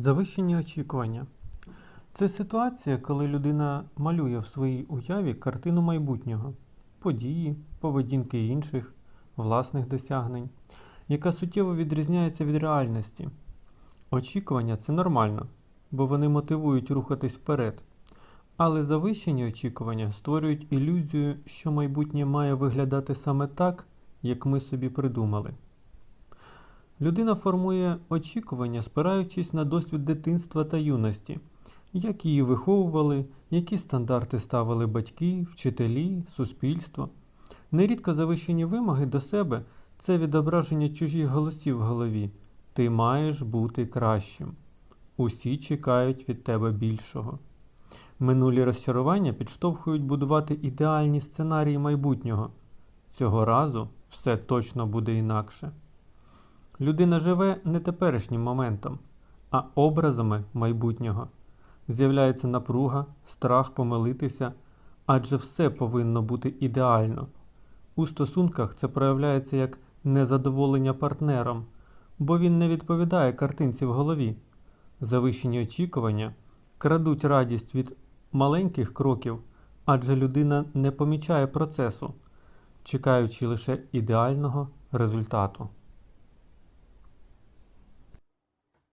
Завищені очікування. Це ситуація, коли людина малює в своїй уяві картину майбутнього, події, поведінки інших, власних досягнень, яка суттєво відрізняється від реальності. Очікування це нормально, бо вони мотивують рухатись вперед. Але завищені очікування створюють ілюзію, що майбутнє має виглядати саме так, як ми собі придумали. Людина формує очікування, спираючись на досвід дитинства та юності, як її виховували, які стандарти ставили батьки, вчителі, суспільство. Нерідко завищені вимоги до себе це відображення чужих голосів в голові. Ти маєш бути кращим. Усі чекають від тебе більшого. Минулі розчарування підштовхують будувати ідеальні сценарії майбутнього. Цього разу все точно буде інакше. Людина живе не теперішнім моментом, а образами майбутнього. З'являється напруга, страх помилитися, адже все повинно бути ідеально. У стосунках це проявляється як незадоволення партнером, бо він не відповідає картинці в голові. Завищені очікування крадуть радість від маленьких кроків, адже людина не помічає процесу, чекаючи лише ідеального результату.